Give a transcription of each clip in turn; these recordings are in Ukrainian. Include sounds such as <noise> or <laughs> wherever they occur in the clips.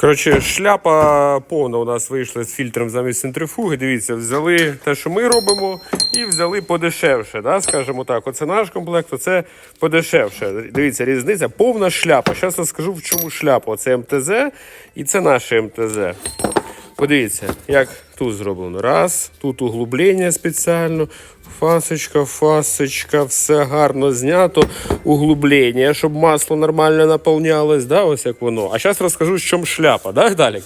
Коротше, шляпа повна у нас вийшла з фільтром замість центрифуги. Дивіться, взяли те, що ми робимо, і взяли подешевше. Да? Скажімо так, оце наш комплект, оце подешевше. Дивіться, різниця, повна шляпа. Зараз розкажу, в чому шляпа. Це МТЗ і це наше МТЗ. Подивіться, як тут зроблено. Раз, тут углублення спеціально, фасочка, фасочка, все гарно знято. Углублення, щоб масло нормально наповнялось. Да? Ось як воно. А зараз розкажу, в чому шляпа, да, Далік?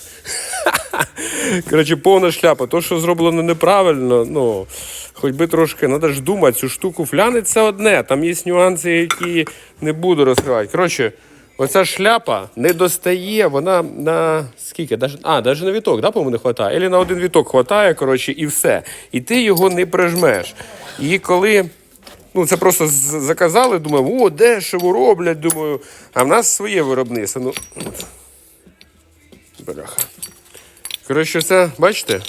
<laughs> Коротше, повна шляпа. То, що зроблено неправильно, ну, хоч би трошки, треба ж думати, цю штуку флянить це одне. Там є нюанси, які не буду розкривати. Коротше, оця шляпа не достає, вона на скільки? Даже, а, навіть на віток, да, по-моєму, не вистачає. Або на один віток вистачає, коротше, і все. І ти його не прижмеш. І коли. Ну, це просто заказали, думаю, о, дешево роблять, думаю, а в нас своє виробництво. Ну, бляха. Коротше, це, бачите,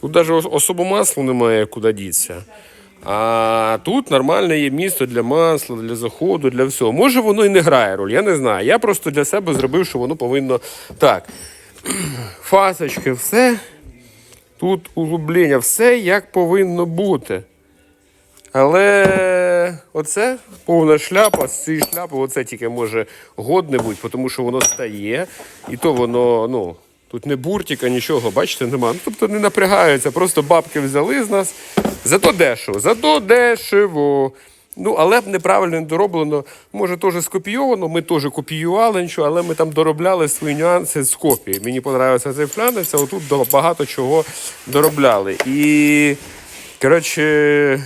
тут навіть ос- особо масла немає, куди дітися. А тут нормальне є місто для масла, для заходу, для всього. Може, воно і не грає роль, я не знаю. Я просто для себе зробив, що воно повинно так. <clears throat> Фасочки, все. Тут углублення, все як повинно бути. Але оце повна шляпа, з цієї шляпи оце тільки може годне бути, тому що воно стає, і то воно, ну, тут не буртіка, нічого, бачите, нема. Ну, тобто не напрягаються, просто бабки взяли з нас. Зато дешево, зато дешево. Ну, але б неправильно не дороблено. Може, теж скопійовано, ми теж копіювали нічого, але ми там доробляли свої нюанси з копії. Мені подобається цей флянець, а отут багато чого доробляли. І, коротше,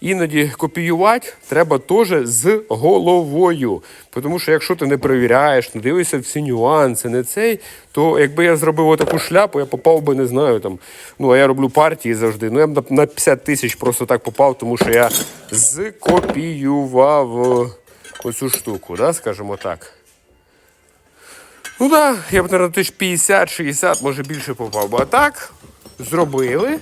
іноді копіювати треба теж з головою. Тому що якщо ти не перевіряєш, не дивишся всі нюанси, не цей, то якби я зробив таку шляпу, я попав би, не знаю, там, ну, а я роблю партії завжди. Ну, я б на- на 50 тисяч просто так попав, тому що я скопіював оцю штуку, да, скажімо так. Ну так, да, я б, наверное, тисяч 50-60, може більше попав. би. А так, зробили.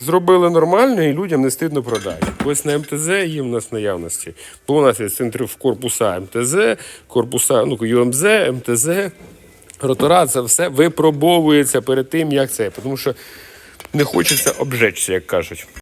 Зробили нормально і людям не стидно продати. Ось на МТЗ є в нас наявності. Бо у нас є центри в корпуса МТЗ, корпуса, ну, ЮМЗ, МТЗ, ротора, це все випробовується перед тим, як це. Тому що не хочеться обжечься, як кажуть.